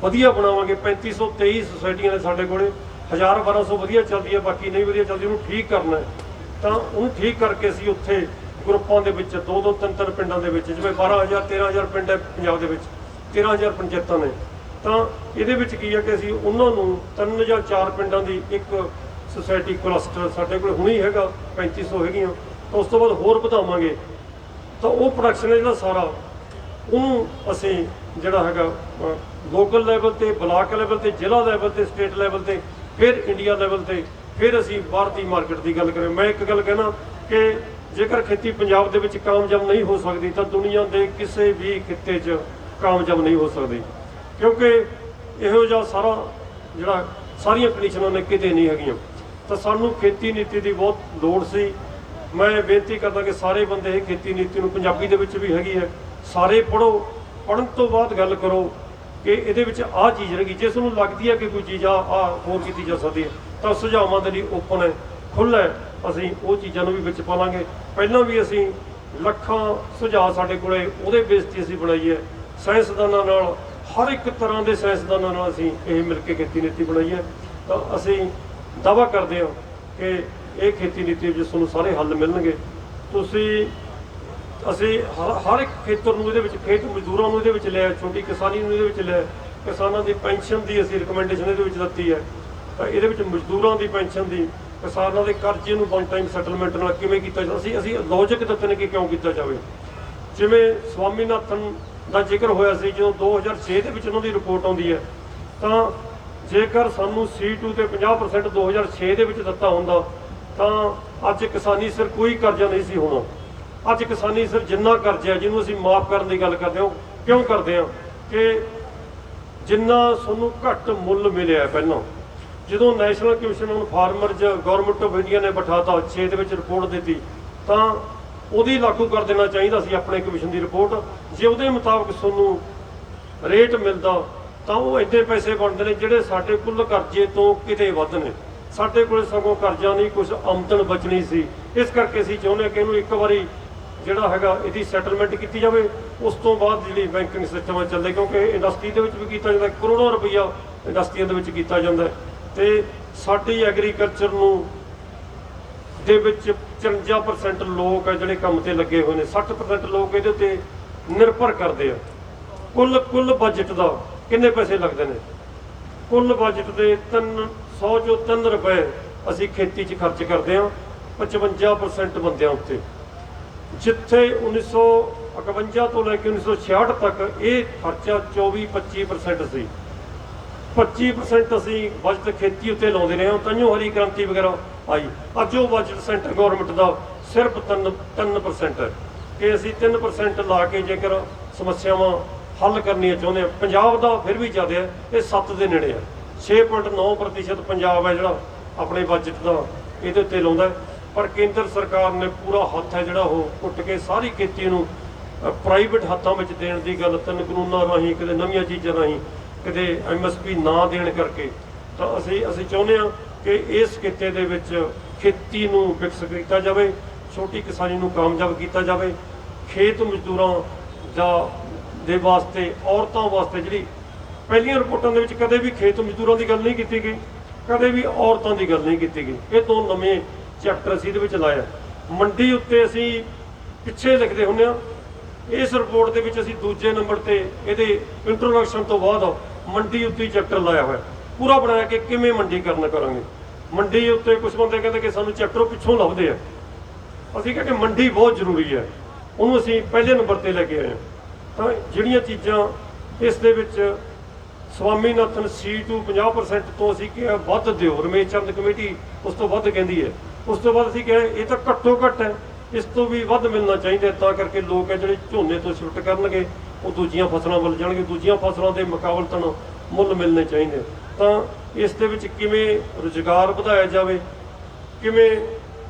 ਵਧੀਆ ਬਣਾਵਾਂਗੇ। 3523 ਸੁਸਾਇਟੀਆਂ ਨੇ ਸਾਡੇ ਕੋਲੇ। 1000 1200 ਵਧੀਆ ਚੱਲਦੀ ਹੈ, ਬਾਕੀ ਨਹੀਂ ਵਧੀਆ ਚੱਲਦੀ, ਉਹਨੂੰ ਠੀਕ ਕਰਨਾ ਹੈ। ਤਾਂ ਉਹਨੂੰ ਠੀਕ ਕਰਕੇ ਅਸੀਂ ਉੱਥੇ ਗਰੁੱਪਾਂ ਦੇ ਵਿੱਚ, ਦੋ ਦੋ ਤਿੰਨ ਤਿੰਨ ਪਿੰਡਾਂ ਦੇ ਵਿੱਚ, ਜਿਵੇਂ 12000 13000 ਪਿੰਡ ਹੈ ਪੰਜਾਬ ਦੇ ਵਿੱਚ 13000 ਪੰਚਾਇਤਾਂ ਨੇ। ਤਾਂ ਇਹਦੇ ਵਿੱਚ ਕੀ ਹੈ ਕਿ ਅਸੀਂ ਉਹਨਾਂ ਨੂੰ ਤਿੰਨ ਜਾਂ ਚਾਰ ਪਿੰਡਾਂ ਦੀ ਇੱਕ ਸੁਸਾਇਟੀ ਕਲਸਟਰ ਸਾਡੇ ਕੋਲ ਹੁਣੀ ਹੈਗਾ 3500 ਹੈਗੀਆਂ। ਤਾਂ ਉਸ ਤੋਂ ਬਾਅਦ ਹੋਰ ਵਧਾਵਾਂਗੇ। ਤਾਂ ਉਹ ਪ੍ਰੋਡਕਸ਼ਨ ਹੈ ਜਿਹੜਾ ਸਾਰਾ, ਉਹਨੂੰ ਅਸੀਂ ਜਿਹੜਾ ਹੈਗਾ ਲੋਕਲ ਲੈਵਲ ਤੇ, ਬਲਾਕ ਲੈਵਲ ਤੇ, ਜ਼ਿਲ੍ਹਾ ਲੈਵਲ ਤੇ ਸਟੇਟ ਲੈਵਲ ਤੇ, ਫਿਰ ਇੰਡੀਆ ਲੈਵਲ ਤੇ, ਫਿਰ ਅਸੀਂ ਭਾਰਤੀ ਮਾਰਕੀਟ ਦੀ ਗੱਲ ਕਰਾਂ ਮੈਂ ਇੱਕ ਗੱਲ ਕਹਿਣਾ ਕਿ ਜੇਕਰ ਖੇਤੀ ਪੰਜਾਬ ਦੇ ਵਿੱਚ ਕਾਮਯਾਬ ਨਹੀਂ ਹੋ ਸਕਦੀ, ਤਾਂ ਦੁਨੀਆ ਦੇ ਕਿਸੇ ਵੀ ਖਿੱਤੇ 'ਚ ਕਾਮਯਾਬ ਨਹੀਂ ਹੋ ਸਕਦੀ। ਕਿਉਂਕਿ ਇਹੋ ਜਿਹਾ ਸਾਰਾ ਜਿਹੜਾ ਸਾਰੀਆਂ ਕੰਡੀਸ਼ਨਾਂ ਨੇ ਕਿਤੇ ਨਹੀਂ ਹੈਗੀਆਂ। ਤਾਂ ਸਾਨੂੰ ਖੇਤੀ ਨੀਤੀ ਦੀ ਬਹੁਤ ਲੋੜ ਸੀ। ਮੈਂ ਬੇਨਤੀ ਕਰਦਾ ਕਿ ਸਾਰੇ ਬੰਦੇ ਇਹ ਖੇਤੀ ਨੀਤੀ ਨੂੰ ਪੰਜਾਬੀ ਦੇ ਵਿੱਚ ਵੀ ਹੈਗੀ ਹੈ, ਸਾਰੇ ਪੜੋ ਪੜਨ ਤੋਂ ਬਾਅਦ ਗੱਲ ਕਰੋ ਕਿ ਇਹਦੇ ਵਿੱਚ ਆਹ ਚੀਜ਼ ਰਹੇਗੀ। ਜਿਸ ਨੂੰ ਲੱਗਦੀ ਹੈ ਕਿ ਕੋਈ ਚੀਜ਼ ਆ ਆ ਹੋਰ ਕੀਤੀ ਜਾ ਸਕਦੀ ਹੈ, ਤਾਂ ਸੁਝਾਵਾਂ ਦੇ ਲਈ ਓਪਨ ਹੈ, ਖੁੱਲ੍ਹਾ ਹੈ। ਅਸੀਂ ਉਹ ਚੀਜ਼ਾਂ ਨੂੰ ਵੀ ਵਿੱਚ ਪਾਵਾਂਗੇ ਪਹਿਲਾਂ ਵੀ ਅਸੀਂ ਲੱਖਾਂ ਸੁਝਾਅ ਸਾਡੇ ਕੋਲੇ, ਉਹਦੇ ਬੇਸ ਤੇ ਅਸੀਂ ਬਣਾਈ ਹੈ। ਸਾਇੰਸਦਾਨਾਂ ਨਾਲ, ਹਰ ਇੱਕ ਤਰ੍ਹਾਂ ਦੇ ਸਾਇੰਸਦਾਨਾਂ ਨਾਲ ਅਸੀਂ ਇਹ ਮਿਲ ਕੇ ਖੇਤੀ ਨੀਤੀ ਬਣਾਈ ਹੈ। ਤਾਂ ਅਸੀਂ ਦਾਵਾ ਕਰਦੇ ਹਾਂ ਕਿ ਇਹ ਖੇਤੀ ਨੀਤੀ ਵਿੱਚ ਤੁਹਾਨੂੰ ਸਾਰੇ ਹੱਲ ਮਿਲਣਗੇ। ਤੁਸੀਂ, ਅਸੀਂ ਹਰ ਹਰ ਇੱਕ ਖੇਤਰ ਨੂੰ ਇਹਦੇ ਵਿੱਚ, ਖੇਤ ਮਜ਼ਦੂਰਾਂ ਨੂੰ ਇਹਦੇ ਵਿੱਚ ਲਿਆ, ਛੋਟੀ ਕਿਸਾਨੀ ਨੂੰ ਇਹਦੇ ਵਿੱਚ ਲਿਆ, ਕਿਸਾਨਾਂ ਦੀ ਪੈਨਸ਼ਨ ਦੀ ਅਸੀਂ ਰਿਕਮੈਂਡੇਸ਼ਨ ਇਹਦੇ ਵਿੱਚ ਦਿੱਤੀ ਹੈ। ਤਾਂ ਇਹਦੇ ਵਿੱਚ ਮਜ਼ਦੂਰਾਂ ਦੀ ਪੈਨਸ਼ਨ ਦੀ ਕਿਸਾਨਾਂ ਦੇ ਕਰਜ਼ੇ ਨੂੰ ਵਨ ਟਾਈਮ ਸੈਟਲਮੈਂਟ ਨਾਲ ਕਿਵੇਂ ਕੀਤਾ ਜਾਂਦਾ ਸੀ ਅਸੀਂ ਲੌਜੀਕ ਦਿੱਤੇ ਨੇ ਕਿ ਕਿਉਂ ਕੀਤਾ ਜਾਵੇ? ਜਿਵੇਂ ਸਵਾਮੀਨਾਥਨ ਦਾ ਜ਼ਿਕਰ ਹੋਇਆ ਸੀ, ਜਦੋਂ 2006 ਦੇ ਵਿੱਚ ਉਹਨਾਂ ਦੀ ਰਿਪੋਰਟ ਆਉਂਦੀ ਹੈ, ਤਾਂ ਜੇਕਰ ਸਾਨੂੰ C2 ਤੇ 50% 2006 ਦੇ ਵਿੱਚ ਦਿੱਤਾ ਹੁੰਦਾ, ਤਾਂ ਅੱਜ ਕਿਸਾਨੀ ਸਿਰ ਕੋਈ ਕਰਜ਼ਾ ਨਹੀਂ ਸੀ ਹੋਣਾ। ਅੱਜ ਕਿਸਾਨੀ ਸਿਰ ਜਿੰਨਾ ਕਰਜ਼ਾ ਜਿਹਨੂੰ ਅਸੀਂ ਮਾਫ ਕਰਨ ਦੀ ਗੱਲ ਕਰਦੇ ਹਾਂ ਕਿਉਂ ਕਰਦੇ ਹਾਂ? ਕਿ ਜਿੰਨਾ ਤੁਹਾਨੂੰ ਘੱਟ ਮੁੱਲ ਮਿਲਿਆ ਪਹਿਲਾਂ। ਜਦੋਂ National Commission on Farmers Government of India ਨੇ ਬਿਠਾਤਾ 6 ਦੇ ਵਿੱਚ ਰਿਪੋਰਟ ਦਿੱਤੀ, ਤਾਂ ਉਹਦੀ ਲਾਗੂ ਕਰ ਦੇਣਾ ਚਾਹੀਦਾ ਸੀ ਆਪਣੇ ਕਮਿਸ਼ਨ ਦੀ ਰਿਪੋਰਟ ਜੇ ਉਹਦੇ ਮੁਤਾਬਕ ਤੁਹਾਨੂੰ ਰੇਟ ਮਿਲਦਾ, ਤਾਂ ਉਹ ਇੰਨੇ ਪੈਸੇ ਬਣਦੇ ਨੇ ਜਿਹੜੇ ਸਾਡੇ ਕੁੱਲ ਕਰਜ਼ੇ ਤੋਂ ਕਿਤੇ ਵੱਧ ਨੇ। ਸਾਡੇ ਕੋਲ ਸਗੋਂ ਕਰਜ਼ਾ ਨਹੀਂ ਕੁਝ ਆਮਦਨ ਬਚਣੀ ਸੀ। ਇਸ ਕਰਕੇ ਅਸੀਂ ਚਾਹੁੰਦੇ ਹਾਂ ਕਿ ਇਹਨੂੰ ਇੱਕ ਵਾਰੀ ਜਿਹੜਾ ਹੈਗਾ ਇਹਦੀ ਸੈਟਲਮੈਂਟ ਕੀਤੀ ਜਾਵੇ। ਉਸ ਤੋਂ ਬਾਅਦ ਜਿਹੜੀ ਬੈਂਕਿੰਗ ਸਿਸਟਮ ਚੱਲੇ, ਕਿਉਂਕਿ ਇੰਡਸਟਰੀ ਦੇ ਵਿੱਚ ਵੀ ਕੀਤਾ ਜਾਂਦਾ, ਕਰੋੜਾਂ ਰੁਪਈਆ ਇੰਡਸਟਰੀਆਂ ਦੇ ਵਿੱਚ ਕੀਤਾ ਜਾਂਦਾ ਤੇ ਸਾਡੀ ਐਗਰੀਕਲਚਰ ਨੂੰ ਦੇ ਵਿੱਚ 54% ਲੋਕ ਆ ਜਿਹੜੇ ਕੰਮ ਤੇ ਲੱਗੇ ਹੋਏ ਨੇ। 60% ਲੋਕ ਇਹਦੇ 'ਤੇ ਨਿਰਭਰ ਕਰਦੇ ਆ। ਕੁੱਲ ਕੁੱਲ ਬਜਟ ਦਾ ਕਿੰਨੇ ਪੈਸੇ ਲੱਗਦੇ ਨੇ? ਕੁੱਲ ਬਜਟ ਦੇ 300 ਜੋ 3 ਰੁਪਏ ਅਸੀਂ ਖੇਤੀ 'ਚ ਖਰਚ ਕਰਦੇ ਹਾਂ 55% ਬੰਦਿਆਂ ਉੱਤੇ। ਜਿੱਥੇ 1951 ਤੋਂ ਲੈ ਕੇ 1966 ਤੱਕ ਇਹ ਖਰਚਾ 24-25% ਸੀ। 25% ਅਸੀਂ ਬਜਟ ਖੇਤੀ ਉੱਤੇ ਲਾਉਂਦੇ ਰਹੇ ਹਾਂ ਤਾਂਯੋ ਹਰੀ ਕ੍ਰਾਂਤੀ ਵਗੈਰਾ ਆਈ। ਅੱਜ ਉਹ ਬਜਟ ਸੈਂਟਰ ਗਵਰਨਮੈਂਟ ਦਾ ਸਿਰਫ 3 3% ਹੈ। ਕਿ ਅਸੀਂ 3% ਲਾ ਕੇ ਜੇਕਰ ਸਮੱਸਿਆਵਾਂ ਹੱਲ ਕਰਨੀਆਂ ਚਾਹੁੰਦੇ ਹਾਂ, ਪੰਜਾਬ ਦਾ ਫਿਰ ਵੀ ਜ਼ਿਆਦਾ ਹੈ, ਇਹ 7 ਦੇ ਨੇੜੇ ਹੈ। 6.9% ਪੰਜਾਬ ਹੈ ਜਿਹੜਾ ਆਪਣੇ ਬਜਟ ਦਾ ਇਹਦੇ ਉੱਤੇ ਲਾਉਂਦਾ ਪਰ ਕੇਂਦਰ ਸਰਕਾਰ ਨੇ ਪੂਰਾ ਹੱਥ ਹੈ ਜਿਹੜਾ ਉਹ ਕੁੱਟ ਕੇ ਸਾਰੀ ਖੇਤੀ ਨੂੰ ਪ੍ਰਾਈਵੇਟ ਹੱਥਾਂ ਵਿੱਚ ਦੇਣ ਦੀ ਗੱਲ, ਤਿੰਨ ਕਾਨੂੰਨਾਂ ਰਾਹੀਂ ਕਦੇ ਨਵੀਆਂ ਚੀਜ਼ਾਂ ਰਾਹੀਂ ਕਿਤੇ ਐਮਐਸਪੀ ਨਾ ਦੇਣ ਕਰਕੇ, ਤਾਂ ਅਸੀਂ ਅਸੀਂ ਚਾਹੁੰਦੇ ਹਾਂ ਕਿ ਇਸ ਕਿੱਤੇ ਦੇ ਵਿੱਚ ਖੇਤੀ ਨੂੰ ਵਿਕਸਿਤ ਕੀਤਾ ਜਾਵੇ, ਛੋਟੀ ਕਿਸਾਨੀ ਨੂੰ ਕਾਮਯਾਬ ਕੀਤਾ ਜਾਵੇ, ਖੇਤ ਮਜ਼ਦੂਰਾਂ ਦਾ, ਦੇ ਵਾਸਤੇ, ਔਰਤਾਂ ਵਾਸਤੇ ਜਿਹੜੀ ਪਹਿਲੀਆਂ ਰਿਪੋਰਟਾਂ ਦੇ ਵਿੱਚ ਕਦੇ ਵੀ ਖੇਤ ਮਜ਼ਦੂਰਾਂ ਦੀ ਗੱਲ ਨਹੀਂ ਕੀਤੀ ਗਈ, ਕਦੇ ਵੀ ਔਰਤਾਂ ਦੀ ਗੱਲ ਨਹੀਂ ਕੀਤੀ ਗਈ। ਇਹ ਦੋ ਨਵੇਂ ਚੈਪਟਰ ਅਸੀਂ ਇਹਦੇ ਵਿੱਚ ਲਾਇਆ। ਮੰਡੀ ਉੱਤੇ ਅਸੀਂ ਪਿੱਛੇ ਲਿਖਦੇ ਹੁੰਦੇ ਆ ਇਸ ਰਿਪੋਰਟ ਦੇ ਵਿੱਚ ਅਸੀਂ ਦੂਜੇ ਨੰਬਰ ਤੇ ਇਹਦੇ ਇੰਟਰੋਡਕਸ਼ਨ ਤੋਂ ਬਾਅਦ ਮੰਡੀ ਉੱਤੇ ਚੈਪਟਰ ਲਾਇਆ ਹੋਇਆ। ਪੂਰਾ ਬਣਾਇਆ ਕਿ ਕਿਵੇਂ ਮੰਡੀਕਰਨ ਕਰਾਂਗੇ। ਮੰਡੀ ਉੱਤੇ ਕੁਝ ਬੰਦੇ ਕਹਿੰਦੇ ਕਿ ਸਾਨੂੰ ਚੈਪਟਰ ਪਿੱਛੋਂ ਲੱਭਦੇ ਆ। ਅਸੀਂ ਕਹਿੰਦੇ ਮੰਡੀ ਬਹੁਤ ਜ਼ਰੂਰੀ ਹੈ। ਉਹਨੂੰ ਅਸੀਂ ਪਹਿਲੇ ਨੰਬਰ ਤੇ ਲੈ ਕੇ ਆਏ ਹਾਂ। ਤਾਂ ਜਿਹੜੀਆਂ ਚੀਜ਼ਾਂ ਇਸ ਦੇ ਵਿੱਚ ਸਵਾਮੀਨਾਥਨ C2 50% ਤੋਂ ਅਸੀਂ ਕਿਹਾ ਵੱਧ ਦਿਓ। ਰਮੇਸ਼ ਚੰਦ ਕਮੇਟੀ ਉਸ ਤੋਂ ਵੱਧ ਕਹਿੰਦੀ ਹੈ। ਉਸ ਤੋਂ ਬਾਅਦ ਅਸੀਂ ਕਿਹਾ ਇਹ ਤਾਂ ਘੱਟੋ ਘੱਟ ਹੈ। ਇਸ ਤੋਂ ਵੀ ਵੱਧ ਮਿਲਣਾ ਚਾਹੀਦਾ ਤਾਂ ਕਰਕੇ ਲੋਕ ਹੈ ਜਿਹੜੇ ਝੋਨੇ ਤੋਂ ਸ਼ਿਫਟ ਕਰਨਗੇ। ਉਹ ਦੂਜੀਆਂ ਫਸਲਾਂ ਵੱਲ ਜਾਣਗੇ ਦੂਜੀਆਂ ਫਸਲਾਂ ਦੇ ਮੁਕਾਬਲਤਨ ਮੁੱਲ ਮਿਲਣੇ ਚਾਹੀਦੇ। ਤਾਂ ਇਸ ਦੇ ਵਿੱਚ ਕਿਵੇਂ ਰੁਜ਼ਗਾਰ ਵਧਾਇਆ ਜਾਵੇ? ਕਿਵੇਂ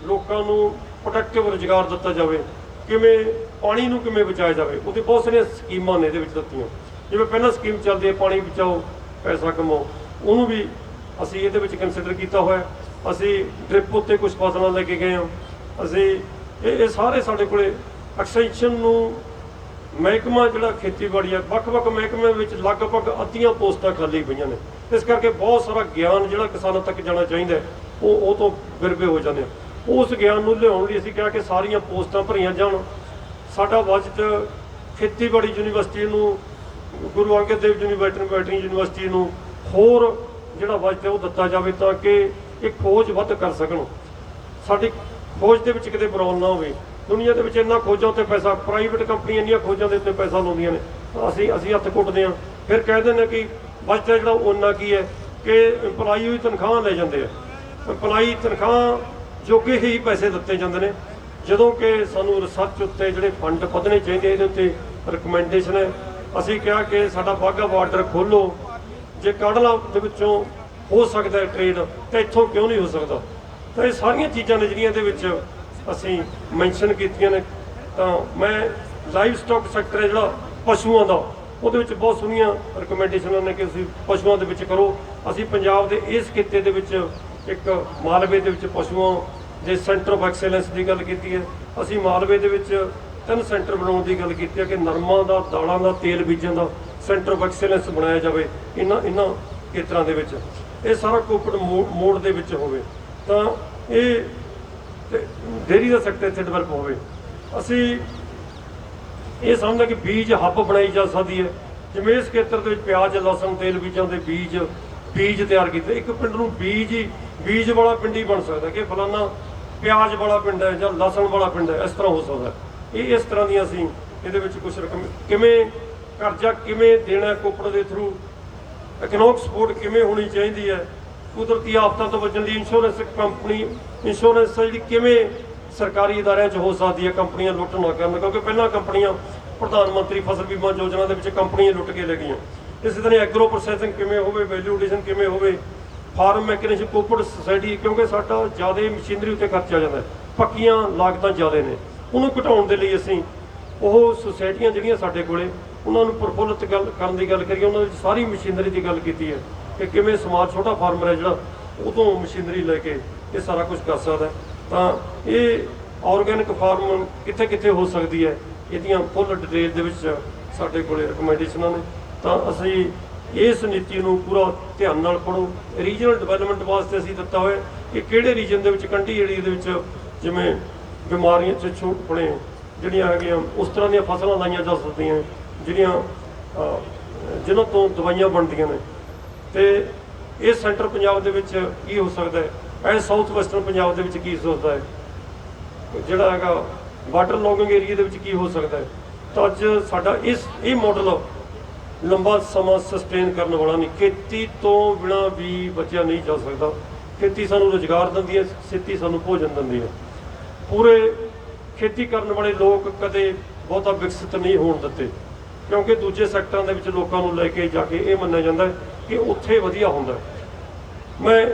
ਲੋਕਾਂ ਨੂੰ ਪ੍ਰੋਡਕਟਿਵ ਰੁਜ਼ਗਾਰ ਦਿੱਤਾ ਜਾਵੇ? ਕਿਵੇਂ ਪਾਣੀ ਨੂੰ ਕਿਵੇਂ ਬਚਾਇਆ ਜਾਵੇ? ਉਹਦੇ ਬਹੁਤ ਸਾਰੀਆਂ ਸਕੀਮਾਂ ਨੇ ਇਹਦੇ ਵਿੱਚ ਦਿੱਤੀਆਂ। ਜਿਵੇਂ ਪਹਿਲਾਂ ਸਕੀਮ ਚੱਲਦੀ ਹੈ, ਪਾਣੀ ਬਚਾਓ, ਪੈਸਾ ਕਮਾਓ। ਉਹਨੂੰ ਵੀ ਅਸੀਂ ਇਹਦੇ ਵਿੱਚ ਕੰਸੀਡਰ ਕੀਤਾ ਹੋਇਆ ਅਸੀਂ ਡ੍ਰਿਪ ਉੱਤੇ ਕੁਝ ਫਸਲਾਂ ਲੈ ਕੇ ਗਏ ਹਾਂ। ਅਸੀਂ ਇਹ ਇਹ ਸਾਰੇ ਸਾਡੇ ਕੋਲੇ ਐਕਸਟੈਂਸ਼ਨ ਨੂੰ ਮਹਿਕਮਾ ਜਿਹੜਾ ਖੇਤੀਬਾੜੀ ਹੈ, ਵੱਖ-ਵੱਖ ਮਹਿਕਮਿਆਂ ਵਿੱਚ ਲਗਭਗ ਅੱਧੀਆਂ ਪੋਸਟਾਂ ਖਾਲੀ ਪਈਆਂ ਨੇ। ਇਸ ਕਰਕੇ ਬਹੁਤ ਸਾਰਾ ਗਿਆਨ ਜਿਹੜਾ ਕਿਸਾਨਾਂ ਤੱਕ ਜਾਣਾ ਚਾਹੀਦਾ ਉਹ ਉਹ ਤੋਂ ਵਿਰਵੇ ਹੋ ਜਾਂਦੇ ਆ। ਉਸ ਗਿਆਨ ਨੂੰ ਲਿਆਉਣ ਲਈ ਅਸੀਂ ਕਿਹਾ ਕਿ ਸਾਰੀਆਂ ਪੋਸਟਾਂ ਭਰੀਆਂ ਜਾਣ। ਸਾਡਾ ਬਜਟ ਖੇਤੀਬਾੜੀ ਯੂਨੀਵਰਸਿਟੀ ਨੂੰ, Guru Angad Dev university veterinary university ਨੂੰ ਹੋਰ ਜਿਹੜਾ ਬਜਟ ਹੈ ਉਹ ਦਿੱਤਾ ਜਾਵੇ ਤਾਂ ਕਿ ਇਹ ਖੋਜ ਵੱਧ ਕਰ ਸਕਣ। ਸਾਡੀ ਖੋਜ ਦੇ ਵਿੱਚ ਕਿਤੇ ਪ੍ਰੋਬਲਮ ਨਾ ਹੋਵੇ। ਦੁਨੀਆ ਦੇ ਵਿੱਚ ਇੰਨਾ ਖੋਜਾਂ ਉੱਤੇ ਪੈਸਾ ਪ੍ਰਾਈਵੇਟ ਕੰਪਨੀਆਂ ਇੰਨੀਆਂ ਖੋਜਾਂ ਦੇ ਉੱਤੇ ਪੈਸਾ ਲਾਉਂਦੀਆਂ ਨੇ। ਅਸੀਂ ਅਸੀਂ ਹੱਥ ਕੁੱਟਦੇ ਹਾਂ। ਫਿਰ ਕਹਿ ਦਿੰਦੇ ਨੇ ਕਿ ਬਜਟ ਹੈ ਜਿਹੜਾ ਉਹਨਾਂ ਕੀ ਹੈ ਕਿ EMPLOYE ਹੋਈ ਤਨਖਾਹਾਂ ਲੈ ਜਾਂਦੇ ਆ। EMPLOYE ਤਨਖਾਹ ਜੋਗੇ ਹੀ ਪੈਸੇ ਦਿੱਤੇ ਜਾਂਦੇ ਨੇ। ਜਦੋਂ ਕਿ ਸਾਨੂੰ ਰਿਸਰਚ ਉੱਤੇ ਜਿਹੜੇ ਫੰਡ ਵਧਣੇ ਚਾਹੀਦੇ ਇਹਦੇ ਉੱਤੇ ਰეკਮੈਂਡੇਸ਼ਨ ਹੈ। ਅਸੀਂ ਕਿਹਾ ਕਿ ਸਾਡਾ ਬਾਗਾ ਬਾਰਡਰ ਖੋਲੋ ਜੇ ਕਾਡਲਾ ਦੇ ਵਿੱਚੋਂ ਹੋ ਸਕਦਾ ਹੈ ਟ੍ਰੇਡ ਤਾਂ ਇੱਥੋਂ ਕਿਉਂ ਨਹੀਂ ਹੋ ਸਕਦਾ? ਤਾਂ ਇਹ ਸਾਰੀਆਂ ਚੀਜ਼ਾਂ ਨੇ ਜਿਹੜੀਆਂ ਇਹਦੇ ਵਿੱਚ ਅਸੀਂ ਮੈਂਸ਼ਨ ਕੀਤੀਆਂ ਨੇ, ਤਾਂ ਮੈਂ ਲਾਈਵ ਸਟਾਕ ਸੈਕਟਰ ਹੈ ਜਿਹੜਾ ਪਸ਼ੂਆਂ ਦਾ, ਉਹਦੇ ਵਿੱਚ ਬਹੁਤ ਸੋਹਣੀਆਂ ਰეკਮੈਂਡੇਸ਼ਨਾਂ ਨੇ ਕਿ ਤੁਸੀਂ ਪਸ਼ੂਆਂ ਦੇ ਵਿੱਚ ਕਰੋ। ਅਸੀਂ ਪੰਜਾਬ ਦੇ ਇਸ ਖਿੱਤੇ ਦੇ ਵਿੱਚ ਇੱਕ ਮਾਲਵੇ ਦੇ ਵਿੱਚ ਪਸ਼ੂਆਂ ਦੇ ਸੈਂਟਰ ਆਫ ਐਕਸਲੈਂਸ ਦੀ ਗੱਲ ਕੀਤੀ ਹੈ। ਅਸੀਂ ਮਾਲਵੇ ਦੇ ਵਿੱਚ ਤਿੰਨ ਸੈਂਟਰ ਬਣਾਉਣ ਦੀ ਗੱਲ ਕੀਤੀ ਹੈ ਕਿ ਨਰਮਾ ਦਾ, ਦਾਲਾਂ ਦਾ, ਤੇਲ ਬੀਜਣ ਦਾ ਸੈਂਟਰ ਆਫ ਐਕਸਲੈਂਸ ਬਣਾਇਆ ਜਾਵੇ ਇਹਨਾਂ ਇਹਨਾਂ ਖੇਤਰਾਂ ਦੇ ਵਿੱਚ। ਇਹ ਸਾਰਾ ਕੋਪਰੇਟ ਮੋਡ ਦੇ ਵਿੱਚ ਹੋਵੇ। ਤਾਂ ਇਹ ਤੇ ਡੇਅਰੀ ਦਾ ਸੈਕਟਰ ਇੱਥੇ ਡਿਵੈਲਪ ਹੋਵੇ। ਅਸੀਂ ਇਹ ਸਮਝਦਾ ਕਿ ਬੀਜ ਹੱਬ ਬਣਾਈ ਜਾ ਸਕਦੀ ਹੈ। ਜਿਵੇਂ ਇਸ ਖੇਤਰ ਦੇ ਵਿੱਚ ਪਿਆਜ਼, ਲਸਣ, ਤੇਲ ਬੀਜਾਂ ਦੇ ਬੀਜ ਬੀਜ ਤਿਆਰ ਕੀਤੇ। ਇੱਕ ਪਿੰਡ ਨੂੰ ਬੀਜ ਹੀ ਬੀਜ ਵਾਲਾ ਪਿੰਡ ਹੀ ਬਣ ਸਕਦਾ ਕਿ ਫਲਾਨਾ ਪਿਆਜ਼ ਵਾਲਾ ਪਿੰਡ ਹੈ ਜਾਂ ਲਸਣ ਵਾਲਾ ਪਿੰਡ ਹੈ, ਇਸ ਤਰ੍ਹਾਂ ਹੋ ਸਕਦਾ ਇਹ ਇਸ ਤਰ੍ਹਾਂ ਦੀਆਂ ਅਸੀਂ ਇਹਦੇ ਵਿੱਚ ਕੁਝ ਰਕਮ, ਕਿਵੇਂ ਕਰਜ਼ਾ ਕਿਵੇਂ ਦੇਣਾ ਕੋਪਰ ਦੇ ਥਰੂ ਇਕਨੋਮਿਕ ਸਪੋਰਟ ਕਿਵੇਂ ਹੋਣੀ ਚਾਹੀਦੀ ਹੈ? ਕੁਦਰਤੀ ਆਫਤਾਂ ਤੋਂ ਬਚਣ ਲਈ ਇੰਸ਼ੋਰੈਂਸ ਕੰਪਨੀ ਇੰਸ਼ੋਰੈਂਸ ਜਿਹੜੀ ਕਿਵੇਂ ਸਰਕਾਰੀ ਅਦਾਰਿਆਂ 'ਚ ਹੋ ਸਕਦੀ ਹੈ, ਕੰਪਨੀਆਂ ਲੁੱਟ ਨਾ ਕਰਨ, ਕਿਉਂਕਿ ਪਹਿਲਾਂ ਕੰਪਨੀਆਂ, ਪ੍ਰਧਾਨ ਮੰਤਰੀ ਫਸਲ ਬੀਮਾ ਯੋਜਨਾ ਦੇ ਵਿੱਚ ਕੰਪਨੀਆਂ ਲੁੱਟ ਕੇ ਲੈ ਗਈਆਂ। ਇਸੇ ਤਰ੍ਹਾਂ ਐਗਰੋ ਪ੍ਰੋਸੈਸਿੰਗ ਕਿਵੇਂ ਹੋਵੇ ਵੈਲਿਊ ਐਡੀਸ਼ਨ ਕਿਵੇਂ ਹੋਵੇ ਫਾਰਮ ਮੈਕਨਿਜ਼ਮ ਕੋਪਰ ਸੁਸਾਇਟੀ ਕਿਉਂਕਿ ਸਾਡਾ ਜ਼ਿਆਦਾ ਮਸ਼ੀਨਰੀ ਉੱਤੇ ਖਰਚਾ ਜਾਂਦਾ ਪੱਕੀਆਂ ਲਾਗਤਾਂ ਜ਼ਿਆਦਾ ਨੇ। ਉਹਨੂੰ ਘਟਾਉਣ ਦੇ ਲਈ ਅਸੀਂ ਉਹ ਸੁਸਾਇਟੀਆਂ ਜਿਹੜੀਆਂ ਸਾਡੇ ਕੋਲੇ, ਉਹਨਾਂ ਨੂੰ ਪ੍ਰਫੁੱਲਤ ਗੱਲ ਕਰਨ ਦੀ ਗੱਲ ਕਰੀਏ, ਉਹਨਾਂ ਵਿੱਚ ਸਾਰੀ ਮਸ਼ੀਨਰੀ ਦੀ ਗੱਲ ਕੀਤੀ ਹੈ ਕਿ ਕਿਵੇਂ ਸਮਾਜ ਛੋਟਾ ਫਾਰਮਰ ਹੈ ਜਿਹੜਾ ਉਦੋਂ ਮਸ਼ੀਨਰੀ ਲੈ ਕੇ ਇਹ ਸਾਰਾ ਕੁਝ ਕਰ ਸਕਦਾ ਤਾਂ ਇਹ ਆਰਗੈਨਿਕ ਫਾਰਮ ਕਿੱਥੇ ਕਿੱਥੇ ਹੋ ਸਕਦੀ ਹੈ, ਇਹਦੀਆਂ ਫੁੱਲ ਡਿਟੇਲ ਦੇ ਵਿੱਚ ਸਾਡੇ ਕੋਲੇ ਰეკਮੈਂਡੇਸ਼ਨਾਂ ਨੇ। ਤਾਂ ਅਸੀਂ ਇਸ ਨੀਤੀ ਨੂੰ ਪੂਰਾ ਧਿਆਨ ਨਾਲ ਪੜੋ ਰੀਜਨਲ ਡਿਵੈਲਪਮੈਂਟ ਵਾਸਤੇ ਅਸੀਂ ਦਿੱਤਾ ਹੋਇਆ ਕਿ ਕਿਹੜੇ ਰੀਜਨ ਦੇ ਵਿੱਚ, ਕੰਢੀ ਏਰੀਆ ਦੇ ਵਿੱਚ ਜਿਵੇਂ ਬਿਮਾਰੀਆਂ 'ਚ ਛੋਟ ਪੜੇ ਜਿਹੜੀਆਂ ਹੈਗੀਆਂ, ਉਸ ਤਰ੍ਹਾਂ ਦੀਆਂ ਫਸਲਾਂ ਲਾਈਆਂ ਜਾ ਸਕਦੀਆਂ ਜਿਹੜੀਆਂ ਜਿਨ੍ਹਾਂ ਤੋਂ ਦਵਾਈਆਂ ਬਣਦੀਆਂ ਨੇ। ਤੇ ਇਹ ਸੈਂਟਰ ਪੰਜਾਬ ਦੇ ਵਿੱਚ ਕੀ ਹੋ ਸਕਦਾ ਹੈ? ਐ ਸਾਊਥ ਵੈਸਟਰਨ ਪੰਜਾਬ ਦੇ ਵਿੱਚ ਕੀ ਹੋ ਸਕਦਾ ਹੈ? ਜਿਹੜਾ ਹੈਗਾ ਵਾਟਰ ਲੌਗਿੰਗ ਏਰੀਆ ਦੇ ਵਿੱਚ ਕੀ ਹੋ ਸਕਦਾ ਹੈ? ਤਾਂ ਅੱਜ ਸਾਡਾ ਇਸ, ਇਹ ਮਾਡਲ ਲੰਬਾ ਸਮਾਂ ਸਸਟੇਨ ਕਰਨ ਵਾਲਾ ਨਹੀਂ। ਖੇਤੀ ਤੋਂ ਬਿਨਾ ਵੀ ਬਚਿਆ ਨਹੀਂ ਜਾ ਸਕਦਾ। ਖੇਤੀ ਸਾਨੂੰ ਰੋਜ਼ਗਾਰ ਦਿੰਦੀ ਹੈ ਖੇਤੀ ਸਾਨੂੰ ਭੋਜਨ ਦਿੰਦੀ ਹੈ। ਪੂਰੇ ਖੇਤੀ ਕਰਨ ਵਾਲੇ ਲੋਕ ਕਦੇ ਬਹੁਤਾ ਵਿਕਸਿਤ ਨਹੀਂ ਹੋਣ ਦਿੱਤੇ। ਕਿਉਂਕਿ ਦੂਜੇ ਸੈਕਟਰਾਂ ਦੇ ਵਿੱਚ ਲੋਕਾਂ ਨੂੰ ਲੈ ਕੇ ਜਾ ਕੇ ਇਹ ਮੰਨਿਆ ਜਾਂਦਾ ਹੈ ਕਿ ਉੱਥੇ ਵਧੀਆ ਹੁੰਦਾ ਮੈਂ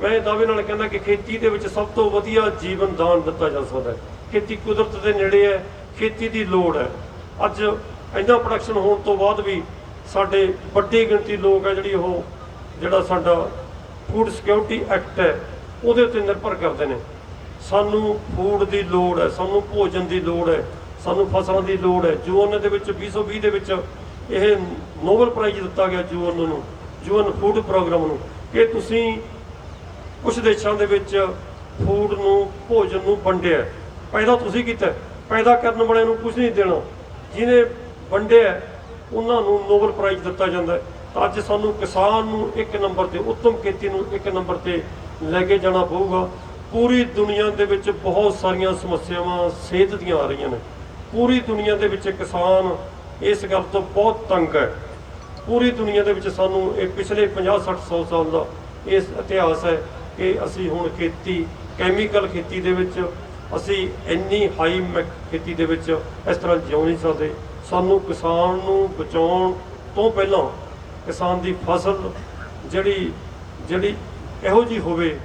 ਮੈਂ ਦਾਅਵੇ ਨਾਲ ਕਹਿੰਦਾ ਕਿ ਖੇਤੀ ਦੇ ਵਿੱਚ ਸਭ ਤੋਂ ਵਧੀਆ ਜੀਵਨ ਦਾਨ ਦਿੱਤਾ ਜਾ ਸਕਦਾ ਹੈ। ਖੇਤੀ ਕੁਦਰਤ ਦੇ ਨੇੜੇ ਹੈ, ਖੇਤੀ ਦੀ ਲੋੜ ਹੈ। ਅੱਜ ਇੰਨਾ ਪ੍ਰੋਡਕਸ਼ਨ ਹੋਣ ਤੋਂ ਬਾਅਦ ਵੀ ਸਾਡੇ ਵੱਡੀ ਗਿਣਤੀ ਲੋਕ ਹੈ ਜਿਹੜੀ ਉਹ, ਜਿਹੜਾ ਸਾਡਾ ਫੂਡ ਸਿਕਿਉਰਿਟੀ ਐਕਟ ਹੈ, ਉਹਦੇ ਉੱਤੇ ਨਿਰਭਰ ਕਰਦੇ ਨੇ। ਸਾਨੂੰ ਫੂਡ ਦੀ ਲੋੜ ਹੈ, ਸਾਨੂੰ ਭੋਜਨ ਦੀ ਲੋੜ ਹੈ, ਸਾਨੂੰ ਫਸਲਾਂ ਦੀ ਲੋੜ ਹੈ। ਜੂਨ ਦੇ ਵਿੱਚ 2020 ਦੇ ਵਿੱਚ ਇਹ ਨੋਬਲ ਪ੍ਰਾਈਜ਼ ਦਿੱਤਾ ਗਿਆ ਜੂਨ ਨੂੰ। ਜੂਨ ਫੂਡ ਪ੍ਰੋਗਰਾਮ ਨੂੰ, ਕਿ ਤੁਸੀਂ ਕੁਝ ਦੇਸ਼ਾਂ ਦੇ ਵਿੱਚ ਫੂਡ ਨੂੰ, ਭੋਜਨ ਨੂੰ ਵੰਡਿਆ ਪੈਦਾ ਤੁਸੀਂ ਕੀਤਾ ਪੈਦਾ ਕਰਨ ਵਾਲਿਆਂ ਨੂੰ ਕੁਝ ਨਹੀਂ ਦੇਣਾ। ਜਿਹਨੇ ਵੰਡਿਆ ਉਹਨਾਂ ਨੂੰ ਨੋਬਲ ਪ੍ਰਾਈਜ਼ ਦਿੱਤਾ ਜਾਂਦਾ ਤਾਂ ਅੱਜ ਸਾਨੂੰ ਕਿਸਾਨ ਨੂੰ ਇੱਕ ਨੰਬਰ ਤੇ, ਉੱਤਮ ਖੇਤੀ ਨੂੰ ਇੱਕ ਨੰਬਰ ਤੇ ਲੈ ਕੇ ਜਾਣਾ ਪਊਗਾ। ਪੂਰੀ ਦੁਨੀਆ ਦੇ ਵਿੱਚ ਬਹੁਤ ਸਾਰੀਆਂ ਸਮੱਸਿਆਵਾਂ ਸਿਹਤ ਦੀਆਂ ਆ ਰਹੀਆਂ ਨੇ। ਪੂਰੀ ਦੁਨੀਆ ਦੇ ਵਿੱਚ ਕਿਸਾਨ ਇਸ ਗੱਲ ਤੋਂ ਬਹੁਤ ਤੰਗ ਹੈ। ਪੂਰੀ ਦੁਨੀਆ ਦੇ ਵਿੱਚ ਸਾਨੂੰ ਇਹ ਪਿਛਲੇ 50 60 100 ਸਾਲ ਦਾ ਇਸ ਇਤਿਹਾਸ ਹੈ ਕਿ ਅਸੀਂ ਹੁਣ ਖੇਤੀ ਕੈਮੀਕਲ ਖੇਤੀ ਦੇ ਵਿੱਚ ਅਸੀਂ ਇੰਨੀ ਹਾਈ ਮੈਕ ਖੇਤੀ ਦੇ ਵਿੱਚ ਇਸ ਤਰ੍ਹਾਂ ਜਿਉ ਨਹੀਂ ਸਕਦੇ। ਸਾਨੂੰ ਕਿਸਾਨ ਨੂੰ ਬਚਾਉਣ ਤੋਂ ਪਹਿਲਾਂ ਕਿਸਾਨ ਦੀ ਫਸਲ ਜਿਹੜੀ ਜਿਹੜੀ ਇਹੋ ਜੀ ਹੋਵੇ,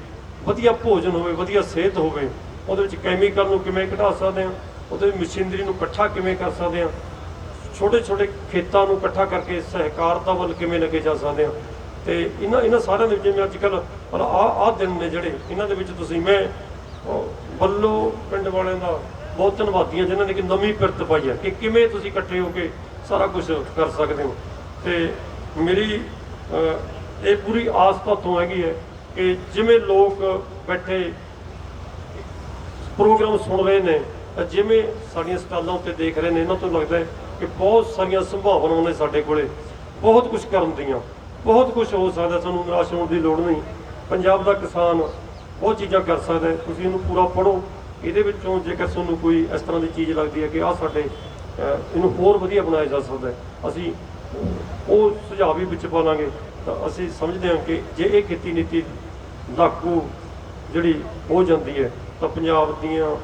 ਵਧੀਆ ਭੋਜਨ ਹੋਵੇ, ਵਧੀਆ ਸਿਹਤ ਹੋਵੇ, ਉਹਦੇ ਵਿੱਚ ਕੈਮੀਕਲ ਨੂੰ ਕਿਵੇਂ ਘਟਾ ਸਕਦੇ ਹਾਂ? ਉਹਦੇ ਵਿੱਚ ਮਸ਼ੀਨਰੀ ਨੂੰ ਇਕੱਠਾ ਕਿਵੇਂ ਕਰ ਸਕਦੇ ਹਾਂ? ਛੋਟੇ ਛੋਟੇ ਖੇਤਾਂ ਨੂੰ ਇਕੱਠਾ ਕਰਕੇ ਸਹਿਕਾਰਤਾ ਵੱਲ ਕਿਵੇਂ ਲੱਗੇ ਜਾ ਸਕਦੇ ਹਾਂ? ਤੇ ਇਹਨਾਂ ਇਹਨਾਂ ਸਾਰਿਆਂ ਦੇ ਵਿੱਚ ਜਿਵੇਂ ਅੱਜ ਕੱਲ ਆ ਆ ਦਿਨ ਨੇ ਜਿਹੜੇ, ਇਹਨਾਂ ਦੇ ਵਿੱਚ ਤੁਸੀਂ, ਮੈਂ ਉਹ ਪਿੰਡ ਵਾਲਿਆਂ ਦਾ ਬਹੁਤ ਧੰਨਵਾਦੀ ਹਾਂ, ਜਿਨ੍ਹਾਂ ਨੇ ਕਿ ਨਵੀਂ ਪਿਰਤ ਪਾਈ ਹੈ ਕਿ ਕਿਵੇਂ ਤੁਸੀਂ ਇਕੱਠੇ ਹੋ ਕੇ ਸਾਰਾ ਕੁਝ ਕਰ ਸਕਦੇ ਹੋ। ਤੇ ਮੇਰੀ ਇਹ ਪੂਰੀ ਆਸ ਤੋਂ ਹੈਗੀ ਹੈ ਕਿ ਜਿਵੇਂ ਲੋਕ ਬੈਠੇ, ਪ੍ਰੋਗਰਾਮ ਸੁਣ ਰਹੇ ਨੇ ਜਿਵੇਂ ਸਾਡੀਆਂ ਸਟਾਲਾਂ ਉੱਤੇ ਦੇਖ ਰਹੇ ਨੇ, ਇਹਨਾਂ ਤੋਂ ਲੱਗਦਾ ਹੈ ਕਿ ਬਹੁਤ ਸਾਰੀਆਂ ਸੰਭਾਵਨਾਵਾਂ ਨੇ ਸਾਡੇ ਕੋਲੇ। ਬਹੁਤ ਕੁਝ ਕਰਨ ਦੀਆਂ। ਬਹੁਤ ਕੁਝ ਹੋ ਸਕਦਾ, ਸਾਨੂੰ ਨਿਰਾਸ਼ ਹੋਣ ਦੀ ਲੋੜ ਨਹੀਂ। ਪੰਜਾਬ ਦਾ ਕਿਸਾਨ ਬਹੁਤ ਚੀਜ਼ਾਂ ਕਰ ਸਕਦਾ ਤੁਸੀਂ ਇਹਨੂੰ ਪੂਰਾ ਪੜੋ ਇਹਦੇ ਵਿੱਚੋਂ ਜੇਕਰ ਤੁਹਾਨੂੰ ਕੋਈ ਇਸ ਤਰ੍ਹਾਂ ਦੀ ਚੀਜ਼ ਲੱਗਦੀ ਹੈ ਕਿ ਆਹ ਸਾਡੇ ਇਹਨੂੰ ਹੋਰ ਵਧੀਆ ਬਣਾਇਆ ਜਾ ਸਕਦਾ ਅਸੀਂ ਉਹ ਸੁਝਾਅ ਵੀ ਵਿੱਚ ਪਾਵਾਂਗੇ ਤਾਂ ਅਸੀਂ ਸਮਝਦੇ ਹਾਂ ਕਿ ਜੇ ਇਹ ਖੇਤੀ ਨੀਤੀ ਲਾਗੂ ਜਿਹੜੀ ਹੋ ਜਾਂਦੀ ਹੈ, ਤਾਂ ਪੰਜਾਬ ਦੀਆਂ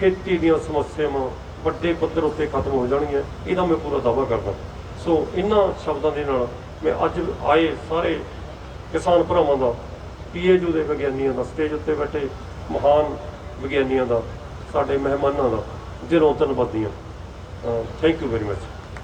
ਖੇਤੀ ਦੀਆਂ ਸਮੱਸਿਆਵਾਂ ਵੱਡੇ ਪੱਧਰ ਉੱਤੇ ਖਤਮ ਹੋ ਜਾਣਗੀਆਂ ਇਹਦਾ ਮੈਂ ਪੂਰਾ ਦਾਅਵਾ ਕਰਦਾ। ਸੋ ਇਹਨਾਂ ਸ਼ਬਦਾਂ ਦੇ ਨਾਲ ਮੈਂ ਅੱਜ ਆਏ ਸਾਰੇ ਕਿਸਾਨ ਭਰਾਵਾਂ ਦਾ, ਪੀਏਯੂ ਦੇ ਵਿਗਿਆਨੀਆਂ ਦਾ, ਸਟੇਜ ਉੱਤੇ ਬੈਠੇ ਮਹਾਨ ਵਿਗਿਆਨੀਆਂ ਦਾ, ਸਾਡੇ ਮਹਿਮਾਨਾਂ ਦਾ, ਦਿਲੋਂ ਧੰਨਵਾਦੀ ਹਾਂ। Thank you very much